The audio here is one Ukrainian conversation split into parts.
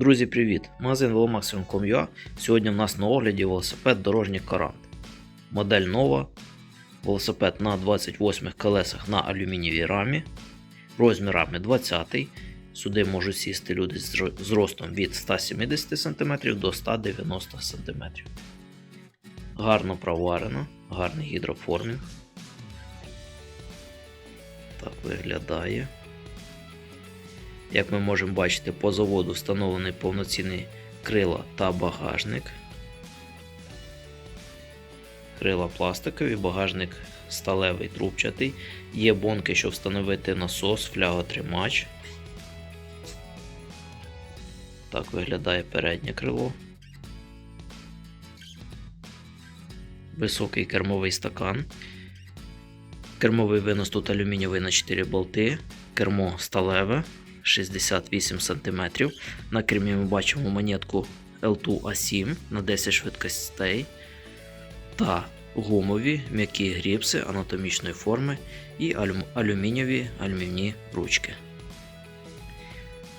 Друзі, привіт! Магазин Velomaximum.com.ua Сьогодні в нас на огляді велосипед дорожній Корант. Модель нова. Велосипед на 28 колесах на алюмінієвій рамі. Розмірами 20 Сюди можуть сісти люди з зро- з ростом від 170 см до 190 см. Гарно проварено, гарний гідроформінг. Так виглядає. Як ми можемо бачити, по заводу встановлений повноцінний крила та багажник. Крила пластикові, багажник сталевий трубчатий. Є бонки, щоб встановити насос, фляготримач. Так виглядає переднє крило. Високий кермовий стакан. Кермовий винос тут алюмінієвий на 4 болти. Кермо сталеве 68 см. На кермі ми бачимо монетку L2A7 на 10 швидкостей та гумові м'які гріпси анатомічної форми і алю- алюмінієві альмівні ручки.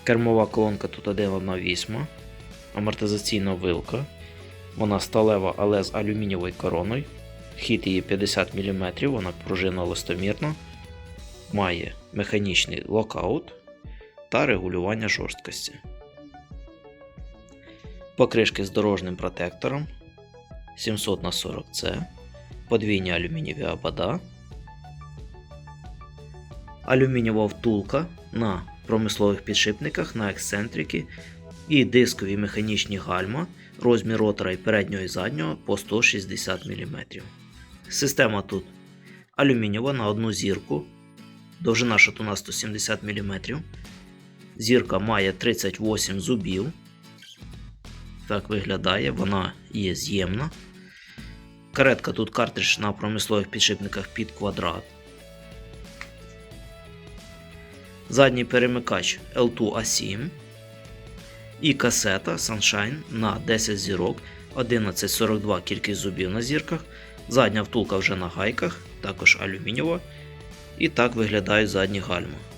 Кермова колонка тут 1,8, амортизаційна вилка. Вона сталева, але з алюмінієвою короною. Хід її 50 мм, вона пружина листомірна, має механічний локаут та регулювання жорсткості. Покришки з дорожнім протектором 700 на 40 c подвійні алюмінієві обода, алюмінієва втулка на промислових підшипниках на ексцентрики і дискові механічні гальма, розмір ротора і переднього і заднього по 160 мм. Система тут алюмінієва на одну зірку, довжина шатуна 170 мм. Зірка має 38 зубів. Так виглядає, вона є з'ємна. Каретка тут картридж на промислових підшипниках під квадрат. Задній перемикач L2A7 і касета Sunshine на 10 зірок, 1142 кількість зубів на зірках, задня втулка вже на гайках, також алюмінієва. І так виглядають задні гальма.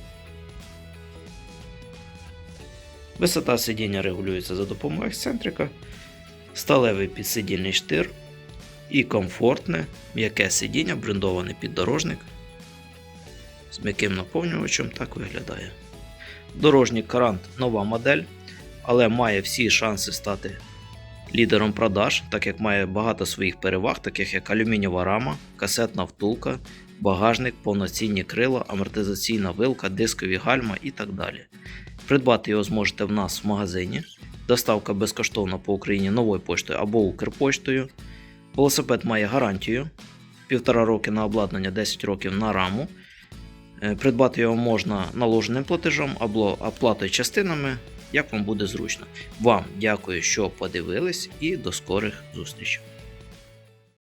Висота сидіння регулюється за допомогою ексцентрика, сталевий підсидільний штир і комфортне м'яке сидіння, брендований піддорожник з м'яким наповнювачем так виглядає. Дорожній карант нова модель, але має всі шанси стати лідером продаж, так як має багато своїх переваг, таких як алюмінієва рама, касетна втулка, багажник, повноцінні крила, амортизаційна вилка, дискові гальма і так далі. Придбати його зможете в нас в магазині. Доставка безкоштовна по Україні новою поштою або Укрпоштою. Велосипед має гарантію 1,5 роки на обладнання, 10 років на раму. Е, Придбати його можна наложеним платежом або оплатою частинами, як вам буде зручно. Вам дякую, що подивились, і до скорих зустрічей.